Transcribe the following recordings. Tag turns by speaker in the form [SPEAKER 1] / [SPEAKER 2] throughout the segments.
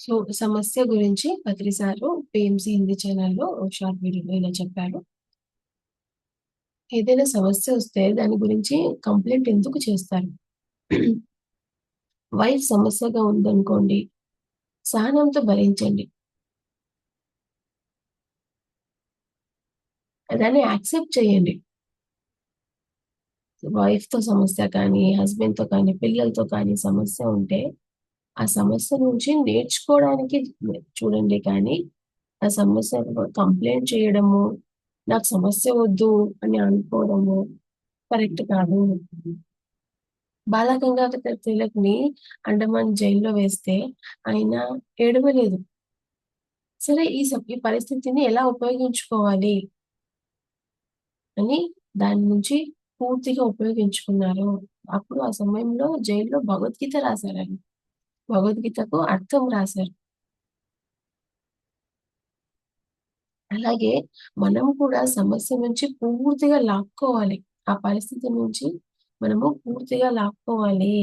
[SPEAKER 1] So, సమస్య గురించి పత్రి sir PMC Hindi ఛానల్లో షార్ట్ వీడియోలో ఇలా చెప్పాడు ఏదైనా సమస్య వస్తే దాని గురించి కంప్లైంట్ ఎందుకు చేస్తారు? వైఫ్ సమస్యగా ఉందనుకోండి, సహనంతో భరించండి. దాన్ని యాక్సెప్ట్ చేయండి. వైఫ్‌తో సమస్య కానీ, హస్బెండ్‌తో కానీ, పిల్లలతో కానీ సమస్య ఉంటే, ఆ సమస్య నుంచి నేర్చుకోవడానికి చూడండి కానీ, ఆ సమస్య కంప్లైంట్ చేయడము, నాకు సమస్య వద్దు అని అనుకోవడము కరెక్ట్ కాదు. బాలగంగాధర తిలక్‌ని అండమాన్ జైల్‌లో వేస్తే ఆయన ఏడవలేదు. సరే ఈ ఈ పరిస్థితిని ఎలా ఉపయోగించుకోవాలి? అని దాని నుంచి పూర్తిగా ఉపయోగించుకున్నారు. అప్పుడు ఆ సమయంలో జైల్‌లో భగవద్గీత రాసారాయన. భగవద్గీతకు అర్థం రాశారు అలాగే మనం కూడా సమస్య నుంచి పూర్తిగా లాక్కోవాలి. ఆ పరిస్థితి నుంచి మనము పూర్తిగా లాక్కోవాలి.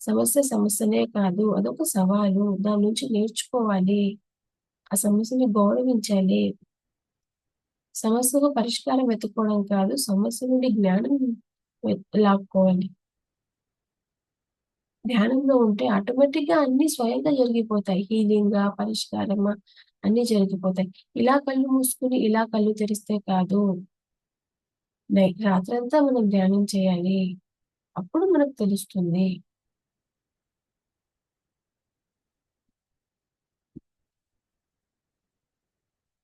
[SPEAKER 1] సమస్య సమస్యనే కాదు. అదొక సవాలు. దాని నుంచి నేర్చుకోవాలి. ఆ సమస్యని గౌరవించాలి. సమస్యకు పరిష్కారం వెతుక్కోవడం కాదు. సమస్య నుండి జ్ఞానం లాక్కోవాలి. ధ్యానంలో ఉంటే ఆటోమేటిక్‌గా అన్ని స్వయంగా జరిగిపోతాయి. హీలింగా, పరిష్కారమా అన్ని జరిగిపోతాయి. ఇలా కళ్ళు మూసుకొని, ఇలా కళ్ళు తెరిస్తే కాదు. నై రాత్రంతా మనం ధ్యానం చేయాలి. అప్పుడు మనకు తెలుస్తుంది.